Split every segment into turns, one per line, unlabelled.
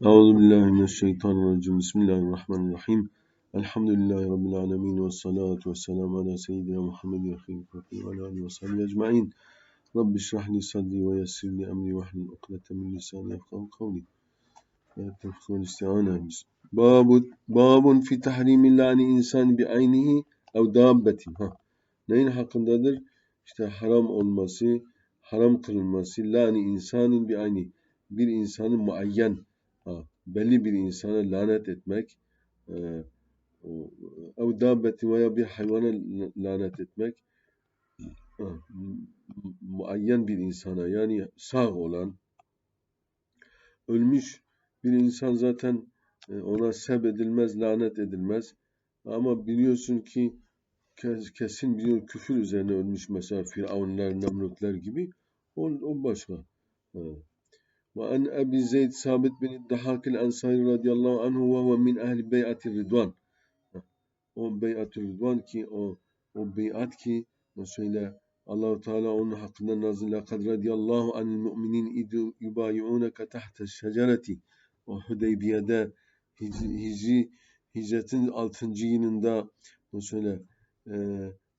Euzu billahi mineşşeytanirracim. Bismillahirrahmanirrahim. Elhamdülillahi rabbil alamin ve salatu vesselamü ala seyyidina Muhammedin halki ve ala alihi ve sahbihi ecmaîn. Rabbi şrah li sadri ve yessir li emri ve hlul ukdeten min lisani yefkahu kavli. Tevfik ve isti'ane. Babu babun fi tahrimi lani insan bi aynihi ev dabbetin. Ha. Neyin hakkındadır? İşte haram olması, haram kılınması lani insanın bi ayni. Bir insanın muayyen belli bir insana lanet etmek, e, ev dabbeti veya bir hayvana lanet etmek, ha, muayyen bir insana yani sağ olan, ölmüş bir insan zaten e, ona seb edilmez, lanet edilmez. Ama biliyorsun ki kesin biliyor küfür üzerine ölmüş mesela Firavunlar, Nemrutlar gibi o, o başka. Ha. وعن أبي زيد ثابت بن الضحاك الأنصاري رضي الله عنه وهو من أهل بيعة الرضوان o beyat rıdvan ki o o beyat ki söyle Allahu Teala onun hakkında nazil lekad radiyallahu anil mu'minin idu yubayi'unaka tahta şecereti o Hudeybiye'de Hicri hicretin 6. yılında söyle e,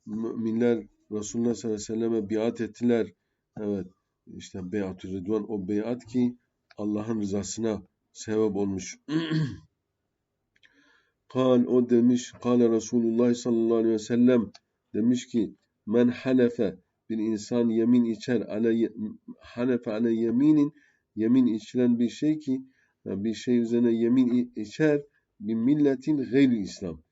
müminler Resulullah sallallahu aleyhi ve selleme biat ettiler. Evet işte beyat rıdvan o beyat ki Allah'ın rızasına sebep olmuş. Kal o demiş, kale Resulullah sallallahu aleyhi ve sellem demiş ki men halefe bir insan yemin içer ale halefe ale yeminin yemin içilen bir şey ki bir şey üzerine yemin içer bir milletin gayri İslam.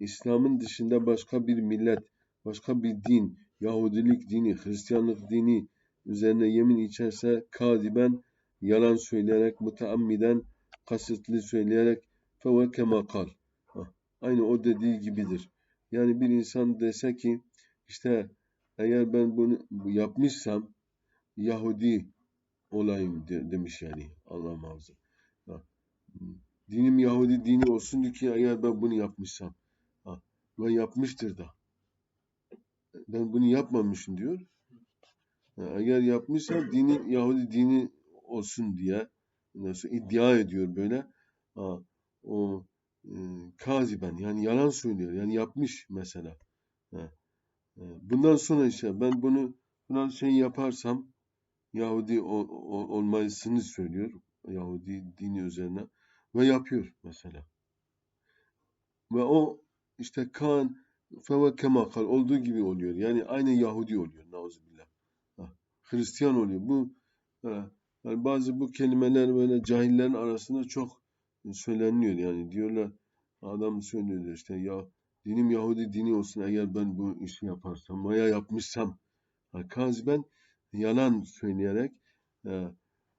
İslam'ın dışında başka bir millet, başka bir din, Yahudilik dini, Hristiyanlık dini, üzerine yemin içerse kadiben yalan söyleyerek müteammiden kasıtlı söyleyerek feve kema kal. Aynı o dediği gibidir. Yani bir insan dese ki işte eğer ben bunu yapmışsam Yahudi olayım de, demiş yani Allah muhafaza. Dinim Yahudi dini olsun ki eğer ben bunu yapmışsam ha, ve yapmıştır da ben bunu yapmamışım diyor. Eğer yapmışsa dini Yahudi dini olsun diye nasıl iddia ediyor böyle. Ha, o e, kaziben yani yalan söylüyor. Yani yapmış mesela. Ha, e, bundan sonra işte ben bunu bundan şey yaparsam Yahudi ol, ol, olmayısını söylüyor. Yahudi dini üzerine ve yapıyor mesela. Ve o işte kan feve kemakal olduğu gibi oluyor. Yani aynı Yahudi oluyor. Nauzubillah. Hristiyan oluyor. Bu yani bazı bu kelimeler böyle cahillerin arasında çok söyleniyor yani diyorlar adam söylüyor işte ya dinim Yahudi dini olsun. Eğer ben bu işi yaparsam veya yapmışsam. Ha, kaziben yalan söyleyerek e,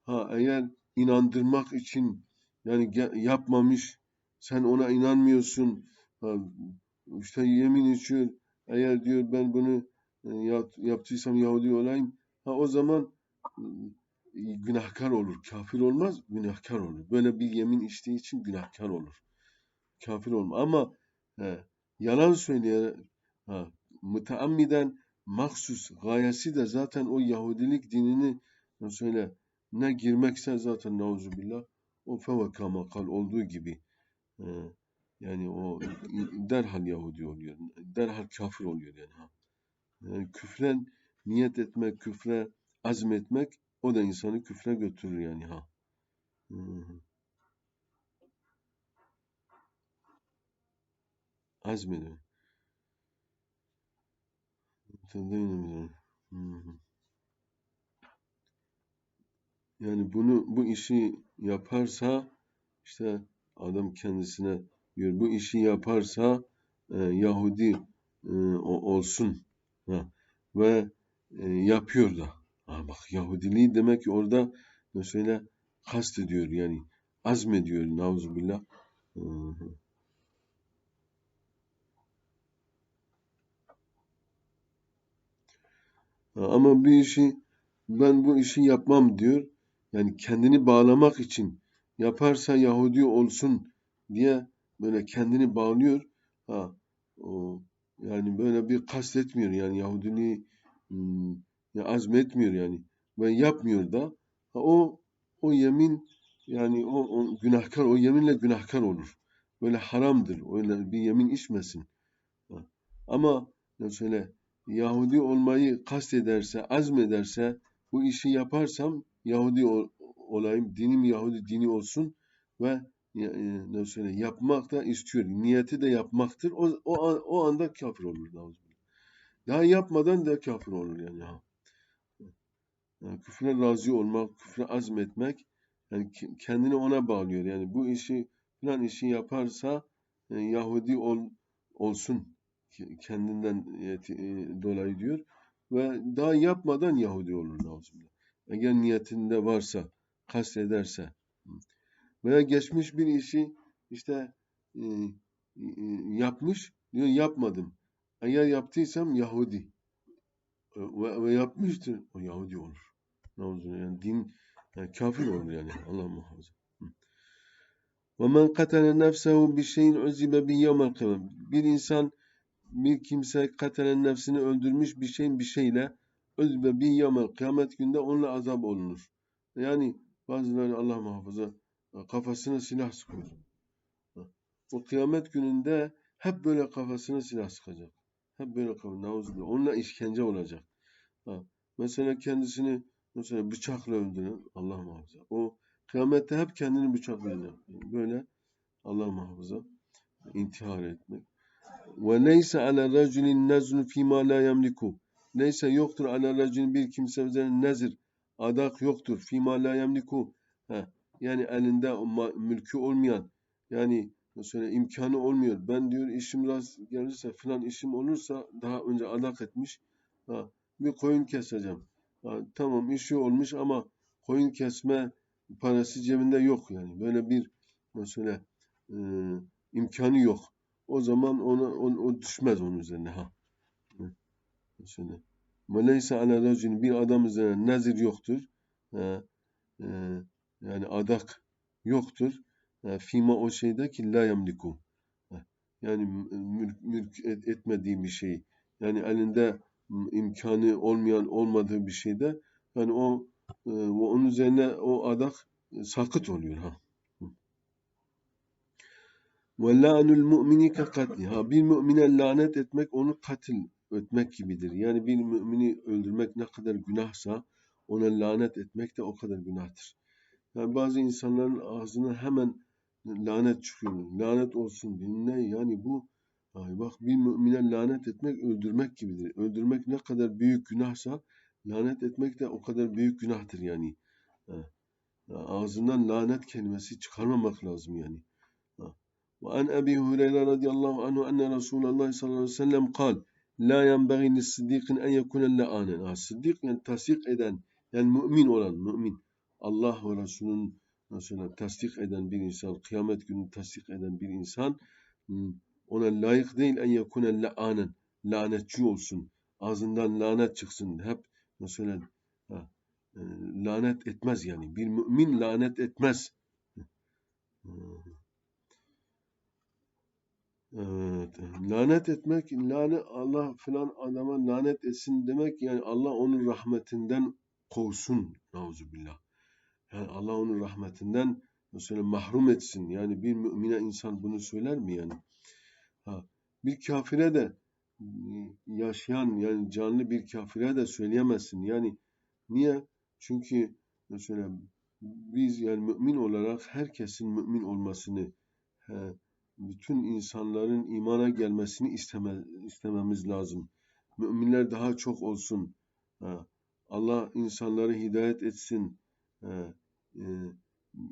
ha eğer inandırmak için yani yapmamış sen ona inanmıyorsun. Ha, işte yemin içiyor eğer diyor ben bunu e, yaptıysam Yahudi olayım Ha o zaman günahkar olur. Kafir olmaz, günahkar olur. Böyle bir yemin içtiği için günahkar olur. Kafir olmaz. Ama he, yalan söyleyerek ha, müteammiden mahsus gayesi de zaten o Yahudilik dinini söyle ne girmekse zaten nauzubillah o fevaka makal olduğu gibi e, yani o derhal Yahudi oluyor. Derhal kafir oluyor yani. Ha. Yani küfren niyet etmek, küfre azmetmek o da insanı küfre götürür yani ha. Hı -hı. Yani bunu bu işi yaparsa işte adam kendisine diyor bu işi yaparsa e, Yahudi e, olsun ha. ve e, yapıyor da. Ha bak Yahudiliği demek ki orada mesela kast ediyor yani azmediyor nauzubillah. Hı hı. Ama bir işi ben bu işi yapmam diyor. Yani kendini bağlamak için yaparsa Yahudi olsun diye böyle kendini bağlıyor. Ha, o, yani böyle bir kastetmiyor yani Yahudiliği hmm, ya azmetmiyor yani ve yapmıyor da o o yemin yani o, o günahkar, o yeminle günahkar olur. Böyle haramdır. Öyle bir yemin içmesin. Ama söyle Yahudi olmayı kastederse, azmederse bu işi yaparsam Yahudi ol, olayım, dinim Yahudi dini olsun ve e, ne söyle yapmak da istiyor. Niyeti de yapmaktır. O, o, o anda kafir olur. Daha yapmadan da kafir olur yani. Yani küfre razı olmak, küfre azmetmek yani kendini ona bağlıyor. Yani bu işi falan işi yaparsa e, Yahudi ol, olsun kendinden e, dolayı diyor ve daha yapmadan Yahudi olur nazımda. Eğer niyetinde varsa, kastederse veya geçmiş bir işi işte e, e, yapmış diyor yapmadım. Eğer yaptıysam Yahudi e, ve, ve yapmıştır o Yahudi olur. Nazımda yani din yani kafir olur yani Allah muhafaza. Ve men katale nefsehu bi şeyin uzibe bi yevmel Bir insan bir kimse katelen nefsini öldürmüş bir şeyin bir şeyle özbe bir yamel kıyamet günde onunla azap olunur. Yani bazıları Allah muhafaza kafasına silah sıkıyor. O kıyamet gününde hep böyle kafasına silah sıkacak. Hep böyle kafasına. Onunla işkence olacak. Ha. Mesela kendisini mesela bıçakla öldüren Allah muhafaza. O kıyamette hep kendini bıçaklayacak. Böyle Allah muhafaza intihar etmek. Ve neyse ala raculin nezlu fîmâ la yemliku. Neyse yoktur ala raculin bir kimse üzerine nezir. Adak yoktur. Fîmâ la yemliku. Ha, yani elinde mülkü olmayan yani mesela imkanı olmuyor. Ben diyor işim rast gelirse filan işim olursa daha önce adak etmiş. Ha, bir koyun keseceğim. Ha, tamam işi olmuş ama koyun kesme parası cebinde yok yani. Böyle bir mesela e, imkanı yok. O zaman ona, o, o düşmez onun üzerine ha. Mesela. Meleyse ala racin bir adam üzerine nazir yoktur. E, e, yani adak yoktur. E, fima o şeyde ki la yemliku. Yani mülk, mülk etmediği bir şey. Yani elinde imkanı olmayan olmadığı bir şeyde yani o e, onun üzerine o adak sakıt oluyor ha. Ve la'nul mu'mini ka katli. Ha bir mümine lanet etmek onu katil etmek gibidir. Yani bir mümini öldürmek ne kadar günahsa ona lanet etmek de o kadar günahtır. Yani bazı insanların ağzına hemen lanet çıkıyor. Lanet olsun dinle. Yani bu ay bak bir mümine lanet etmek öldürmek gibidir. Öldürmek ne kadar büyük günahsa lanet etmek de o kadar büyük günahtır yani. Ha. Ağzından lanet kelimesi çıkarmamak lazım yani. وعن أبي هريرة رضي الله عنه أن رسول الله صلى الله عليه وسلم قال La yenbaghi siddikin en yekune le'anen. Ha, siddik yani tasdik eden, yani mümin olan, mümin. Allah ve Resulünün mesela tasdik eden bir insan, kıyamet günü tasdik eden bir insan hmm, ona layık değil en yekune le'anen. Lanetçi olsun. Ağzından lanet çıksın. Hep mesela ha, e, lanet etmez yani. Bir mümin lanet etmez. Evet. Lanet etmek, lanet Allah filan adama lanet etsin demek yani Allah onun rahmetinden kovsun. Nauzubillah. Yani Allah onun rahmetinden mesela mahrum etsin. Yani bir mümine insan bunu söyler mi yani? Ha, bir kafire de yaşayan yani canlı bir kafire de söyleyemezsin. Yani niye? Çünkü mesela biz yani mümin olarak herkesin mümin olmasını he, bütün insanların imana gelmesini isteme, istememiz lazım. Müminler daha çok olsun. Allah insanları hidayet etsin. E,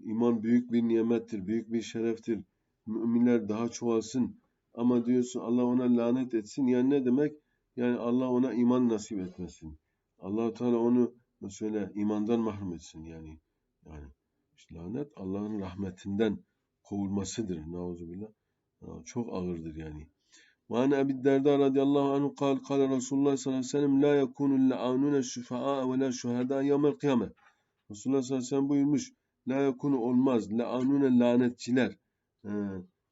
iman büyük bir nimettir, büyük bir şereftir. Müminler daha çoğalsın. Ama diyorsun Allah ona lanet etsin. Yani ne demek? Yani Allah ona iman nasip etmesin. allah Teala onu mesela imandan mahrum etsin yani. Yani işte lanet Allah'ın rahmetinden kovulmasıdır. Nauzubillah. Çok ağırdır yani. Ve an Ebi Derda radıyallahu anhu kal kal Resulullah sallallahu aleyhi ve sellem la yekunu le'anune şüfa'a ve la şuhada yevmel kıyamet. Resulullah sallallahu aleyhi ve sellem buyurmuş. La yekunu olmaz. Le'anune lanetçiler. He,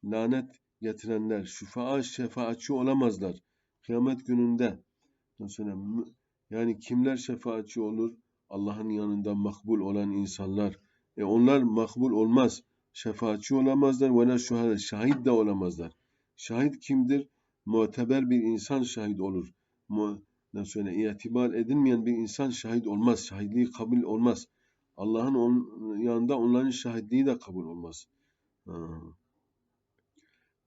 lanet getirenler. Şüfa'a şefaatçi olamazlar. Kıyamet gününde. Mesela yani kimler şefaatçi olur? Allah'ın yanında makbul olan insanlar E onlar makbul olmaz. Şefaatçi olamazlar ve la şuhada şahit de olamazlar. Şahit kimdir? Muteber bir insan şahit olur. Mu nasıl söyle itibar edilmeyen bir insan şahit olmaz. Şahitliği kabul olmaz. Allah'ın on, yanında onların şahitliği de kabul olmaz.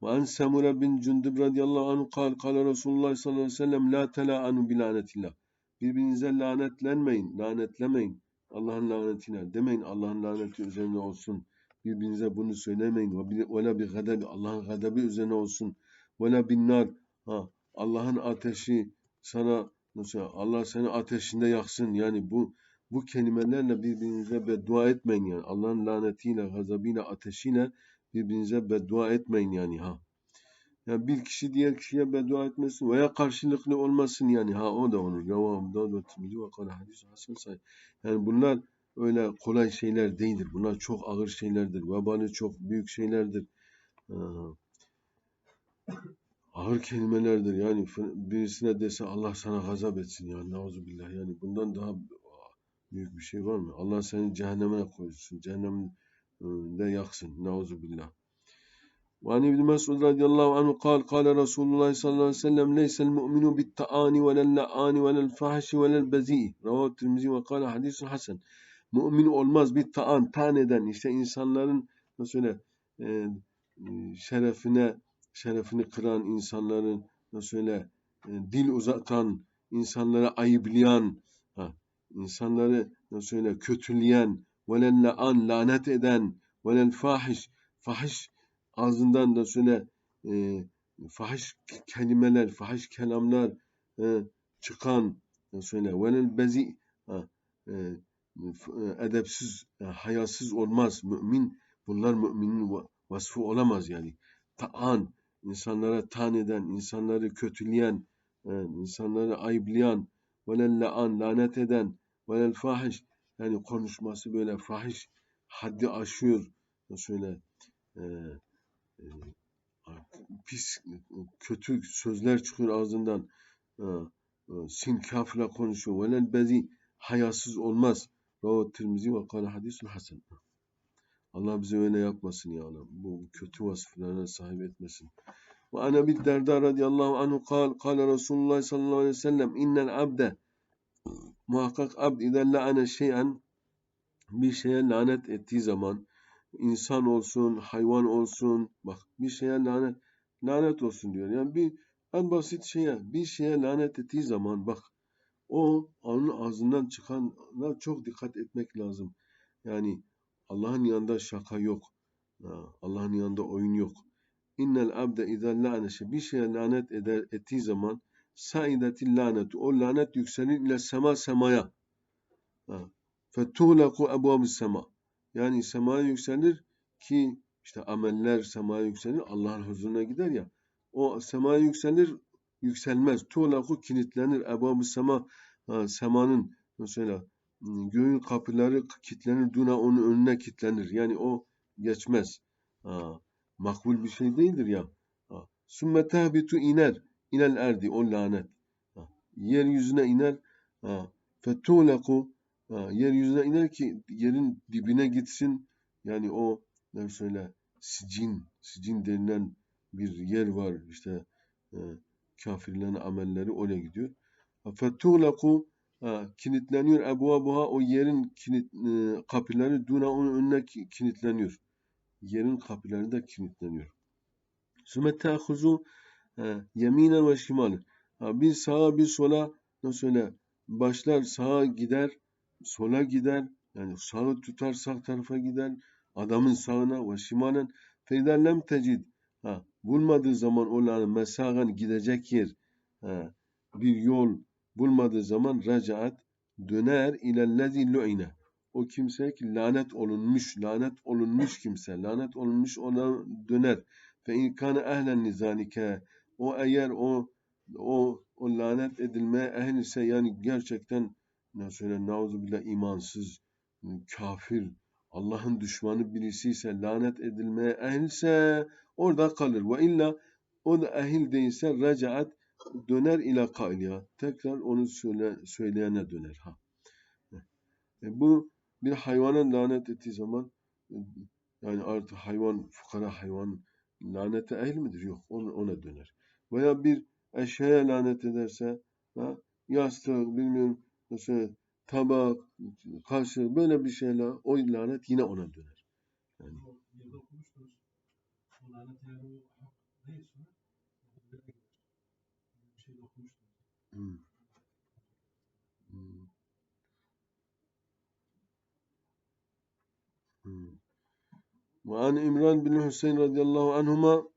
Ve an Semure bin Cündüb radıyallahu anh kal, kal Resulullah sallallahu aleyhi ve sellem la tela'anu bi lanetillah. Birbirinize lanetlenmeyin, lanetlemeyin. Allah'ın lanetine demeyin Allah'ın laneti üzerine olsun. Birbirinize bunu söylemeyin. Ve la bi gadebi Allah'ın gadebi üzerine olsun. Ve la bin nar ha, Allah'ın ateşi sana Allah seni ateşinde yaksın. Yani bu bu kelimelerle birbirinize beddua etmeyin yani. Allah'ın lanetiyle, gazabıyla, ateşiyle birbirinize beddua etmeyin yani ha. Yani bir kişi diğer kişiye beddua etmesin veya karşılıklı olmasın yani ha o da olur. Revahu Davud ve Tirmizi ve kâle hadis hasen sahih. Yani bunlar öyle kolay şeyler değildir. Bunlar çok ağır şeylerdir. Vebali çok büyük şeylerdir. Ee, ağır kelimelerdir. Yani birisine dese Allah sana gazap etsin ya. Nauzubillah. Yani bundan daha büyük bir şey var mı? Allah seni cehenneme koysun. Cehennemde yaksın. Nauzubillah. وعن ابن مسعود رضي الله عنه قال قال رسول الله صلى الله عليه وسلم ليس المؤمن بالتآن ولا اللآن ولا الفحش ولا البذيء رواه الترمذي وقال حديث حسن Mümin olmaz bir taan, taan eden işte insanların nasıl öyle e, şerefine şerefini kıran insanların nasıl öyle e, dil uzatan, insanlara ayıplayan, ha, insanları nasıl öyle kötüleyen, velel an lanet eden, velel fahiş, fahiş ağzından da söyle e, fahiş kelimeler, fahiş kelamlar e, çıkan söyle velel bezi e, edepsiz, e, hayasız olmaz. Mümin bunlar müminin vasfı olamaz yani. Taan, insanlara tan eden, insanları kötüleyen, e, insanları ayıplayan, velel la'an, lanet eden, velel fahiş, yani konuşması böyle fahiş, haddi aşıyor. Şöyle e, e, pis, kötü sözler çıkıyor ağzından. E, e, sinkafla konuşuyor. Velel bezi, hayasız olmaz. Ravat Tirmizi ve kâle hadisun hasen. Allah bize öyle yapmasın ya Allah. Bu kötü vasıflarına sahip etmesin. Ve ana bir derda radıyallahu anhu kal, kal Resulullah sallallahu aleyhi ve sellem innel abde muhakkak abd izen la'ane şeyen bir şeye lanet ettiği zaman insan olsun, hayvan olsun, bak bir şeye lanet lanet olsun diyor. Yani bir en basit şeye, bir şeye lanet ettiği zaman bak o onun ağzından çıkanla çok dikkat etmek lazım. Yani Allah'ın yanında şaka yok. Allah'ın yanında oyun yok. İnnel abde izâ lâneşe bir şeye lanet eder, ettiği zaman saidetil lanetu o lanet yükselir ile sema semaya. Fetuhlaku ebvâbis sema. Yani semaya yükselir ki işte ameller semaya yükselir Allah'ın huzuruna gider ya. O semaya yükselir yükselmez. Tuğlaku kilitlenir. Ebab-ı sema semanın mesela göğün kapıları kilitlenir. Duna onun önüne kilitlenir. Yani o geçmez. Ha, makbul bir şey değildir ya. Sümme tehbitu iner. İnel erdi. O lanet. Ha, yeryüzüne iner. Ha, fetuğlaku yeryüzüne iner ki yerin dibine gitsin. Yani o ne söyle sicin, sicin denilen bir yer var. İşte e, kafirlerin amelleri oraya gidiyor. Fetuğlaku kilitleniyor ebuabuha o yerin kilit, e, kapıları duna onun önüne kilitleniyor. Yerin kapıları da kilitleniyor. Sümme te'ahuzu yeminen ve şimalen. Bir sağa bir sola nasıl söyle başlar sağa gider sola gider yani sağı tutar sağ tarafa gider adamın sağına ve şimalen. Feyden tecid. Ha, bulmadığı zaman onların mesagan gidecek yer ha, bir yol bulmadığı zaman racaat döner ilellezi lu'ine. O kimse ki lanet olunmuş lanet olunmuş kimse lanet olunmuş ona döner. Fe inkâne ehlen nizalike o eğer o o o lanet edilmeye ehl ise yani gerçekten ne söyle nauzubillah imansız kafir Allah'ın düşmanı birisi ise lanet edilmeye ehilse orada kalır. Ve illa o da ehil değilse recaat döner ila kailiya. Tekrar onu söyle, söyleyene döner. Ha. E bu bir hayvana lanet ettiği zaman yani artık hayvan fukara hayvan lanete ehil midir? Yok ona, ona döner. Veya bir eşyaya lanet ederse ha, yastık bilmiyorum mesela tabak, kaşık böyle bir şeyle o lanet yine ona döner. Yani.
O yerde okumuştunuz. O lanet eğer o hak değilse böyle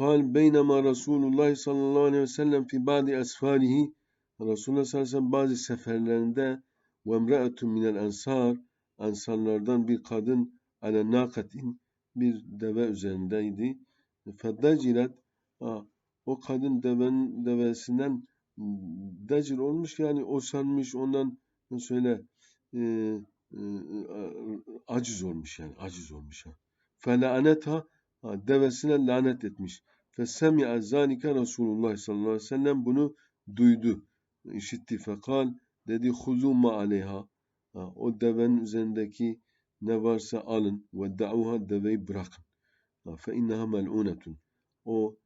قال بينما رسول الله صلى الله عليه وسلم في بعض أسفاره Resulullah sallallahu aleyhi ve sellem bazı seferlerinde ve emra'etun minel ensar ensarlardan bir kadın ale nakatin bir deve üzerindeydi. Feddecilet o kadın devenin devesinden decil olmuş yani o sanmış ondan söyle e, e, aciz olmuş yani aciz olmuş. Felaanetha devesine lanet etmiş. Fesemi'a zalike Resulullah sallallahu aleyhi ve sellem bunu duydu, işitti. Fekal dedi huzu ma aleyha. O devenin üzerindeki ne varsa alın ve da'uha deveyi bırakın. Fe inneha mel'unetun. O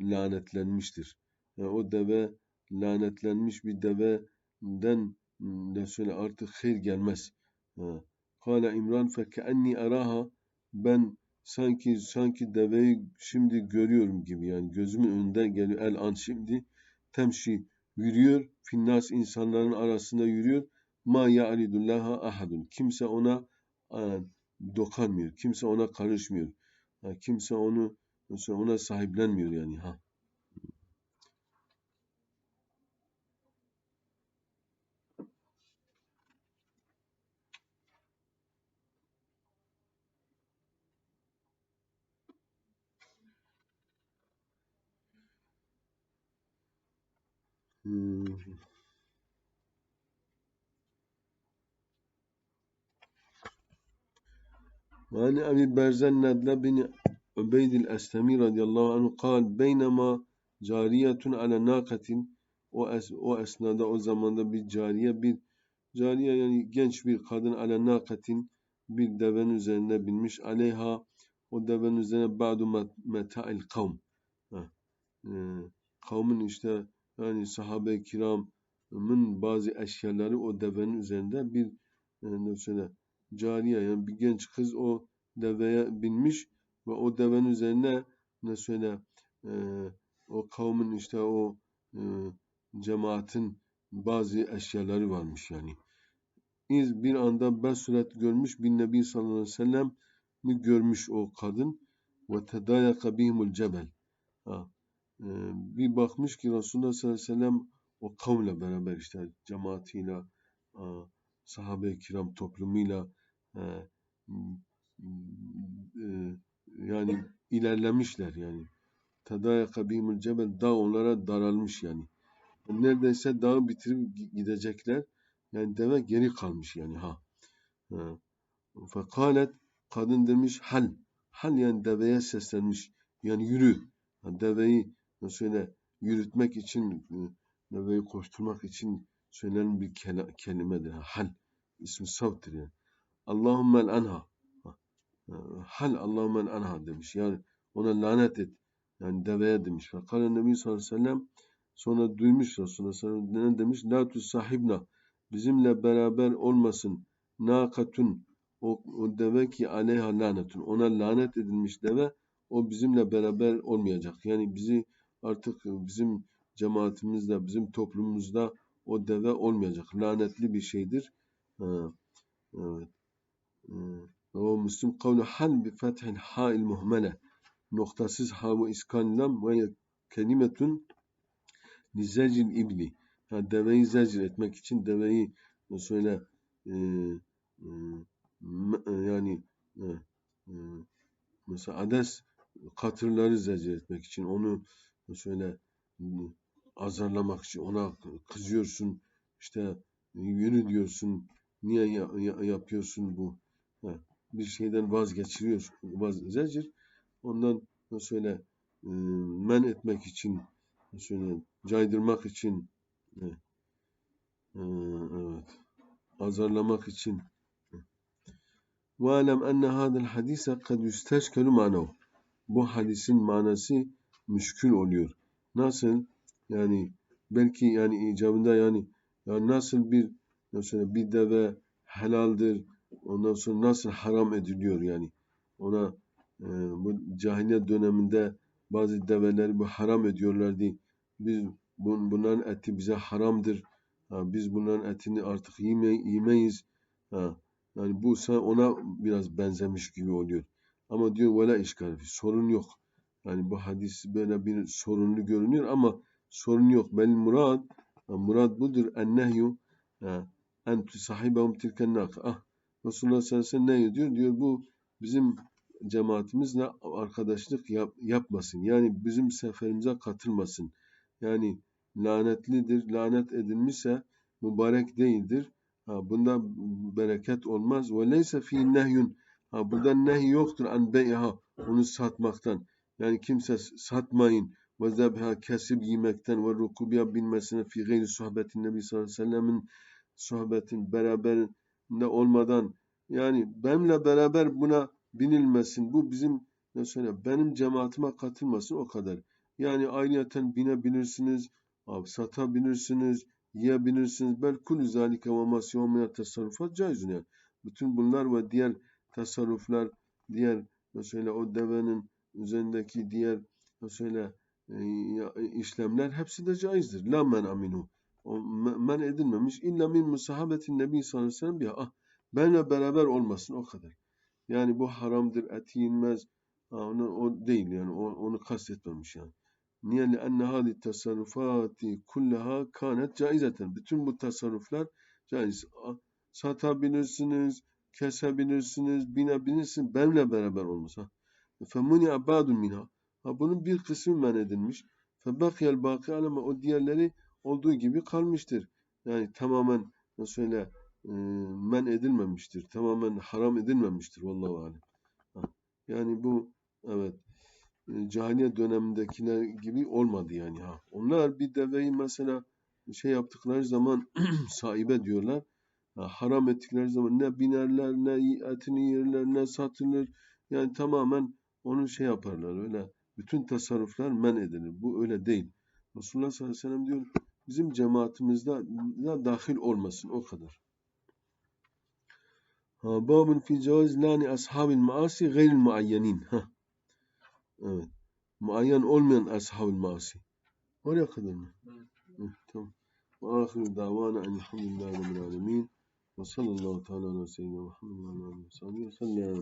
lanetlenmiştir. Yani o deve lanetlenmiş bir deveden ne söyle artık hayır gelmez. Kale İmran fe keenni araha ben sanki sanki deveyi şimdi görüyorum gibi. Yani gözümün önünde geliyor. El an şimdi temşi yürüyor. Finnas insanların arasında yürüyor. Ma ya'ridullaha ahadun. Kimse ona dokanmıyor. Kimse ona karışmıyor. Kimse onu ona sahiplenmiyor yani. Ha وعن أبي برزان ندل بن عبيد الأسلمي رضي الله عنه قال بينما جارية على ناقة o, es, o esnada o zamanda bir cariye bir cariye yani genç bir kadın ale nakatin bir devenin üzerinde binmiş aleyha o devenin üzerine ba'du meta'il kavm e, kavmin işte yani sahabe-i kiramın bazı eşyaları o devenin üzerinde bir e, ne söyle cariye yani bir genç kız o deveye binmiş ve o devenin üzerine ne söyle e, o kavmin işte o e, cemaatin bazı eşyaları varmış yani. İz bir anda basuret görmüş bin Nebi sallallahu aleyhi ve sellem mi görmüş o kadın ve tedayaka bihimul cebel. Ha. Ee, bir bakmış ki Resulullah sallallahu aleyhi ve sellem o kavle beraber işte cemaatiyle, sahabe-i kiram toplumuyla e, e, yani ilerlemişler yani. Tedayaka bihimul cebel dağ onlara daralmış yani. Neredeyse dağı bitirip gidecekler. Yani deve geri kalmış yani ha. Fekalet kadın demiş hal. Hal yani deveye seslenmiş. Yani yürü. Deveyi söyle yürütmek için deveyi koşturmak için söylenen bir kelimedir. Hal. ismi savttir yani. Allahümme anha. Hal Allahümme anha demiş. Yani ona lanet et. Yani deveye demiş. Fekale Nebi sallallahu aleyhi ve sellem sonra duymuş Resulullah ve ne demiş? La sahibna. Bizimle beraber olmasın. Nakatun. O, o deve ki aleyha lanetun. Ona lanet edilmiş deve o bizimle beraber olmayacak. Yani bizi artık bizim cemaatimizde, bizim toplumumuzda o deve olmayacak. Lanetli bir şeydir. Ha, evet. O Müslüm kavlu hal bi fethil ha'il muhmele. Noktasız ha ve iskan lam ve kelimetun lizecil ibli. Ha, deveyi etmek için deveyi söyle e, e, yani e, e, mesela ades katırları zecir etmek için onu şöyle azarlamak için ona kızıyorsun işte yürü diyorsun niye ya, ya, yapıyorsun bu ha, bir şeyden vazgeçiriyorsun vaz, zecir ondan şöyle e, men etmek için şöyle caydırmak için e, Ee, evet. Azarlamak için. وَاَلَمْ اَنَّ هَذَا الْحَدِيثَ قَدْ يُسْتَشْكَلُ مَعْنَهُ Bu hadisin manası müşkül oluyor. Nasıl? Yani belki yani icabında yani, yani nasıl bir mesela bir deve helaldir, ondan sonra nasıl haram ediliyor yani. Ona e, bu cahiliye döneminde bazı develeri bu haram ediyorlardı. Biz bun, bunların eti bize haramdır. Ha, biz bunların etini artık yeme, yemeyiz. Ha, yani bu ona biraz benzemiş gibi oluyor. Ama diyor vela işgal sorun yok. Yani bu hadis böyle bir sorunlu görünüyor ama sorun yok. Bel murad murad budur. Ennehyu en tusahibahum tilken. Ah Resulullah sallallahu aleyhi ve sellem ne diyor? Diyor bu bizim cemaatimizle arkadaşlık yap, yapmasın. Yani bizim seferimize katılmasın. Yani lanetlidir, lanet edilmişse mübarek değildir. Ha, bunda bereket olmaz. Ve leyse fi nehyun. Ha, burada nehy yoktur an beyha onu satmaktan. Yani kimse satmayın. Ve zebha kesip yemekten ve rukubiya binmesine fi gayri sohbetin Nebi sallallahu aleyhi ve sellemin sohbetin beraberinde olmadan yani benimle beraber buna binilmesin. Bu bizim ne söyle benim cemaatime katılmasın o kadar. Yani ayrıyeten binebilirsiniz, abi satabilirsiniz, yiyebilirsiniz. Bel kulü zalike ve masiyomine tasarrufat caizun yani. Bütün bunlar ve diğer tasarruflar, diğer mesela o devenin üzerindeki diğer mesela e, işlemler hepsi de caizdir. La men aminu men edilmemiş. İlla min musahabetin nebi sallallahu aleyhi ve sellem ah benle beraber olmasın o kadar. Yani bu haramdır, eti yenmez. Onu, o değil yani o, onu kastetmemiş yani. Niye? Lenne hadi tasarrufati kullaha kanet caizeten. Bütün bu tasarruflar caiz. Satabilirsiniz, kesebilirsiniz, binebilirsiniz. Benle beraber olmasa. Femuni abadun minha. Ha, bunun bir kısmı men edilmiş. Febakiyel baki aleme o diğerleri olduğu gibi kalmıştır. Yani tamamen nasıl söyle e, men edilmemiştir. Tamamen haram edilmemiştir. Vallahu alem. Yani bu evet e, cahiliye dönemindekiler gibi olmadı yani ha. Onlar bir deveyi mesela şey yaptıkları zaman sahibe diyorlar. Ha, haram ettikleri zaman ne binerler, ne etini yerler, ne satılır. Yani tamamen onu şey yaparlar öyle. Bütün tasarruflar men edilir. Bu öyle değil. Resulullah sallallahu aleyhi ve sellem diyor bizim cemaatimizde de dahil olmasın o kadar. Ha, babun fi cevaz lani ashabil maasi gayril muayyenin. Ha. Evet. Muayyen olmayan ashab-ı masi. Oraya kadar mı?
Evet.
Tamam. Ve ahiru davana elhamdülillahi rabbil alemin. Ve sallallahu teala ala seyyidina Muhammed ve ala alihi ve sahbihi ve sellem.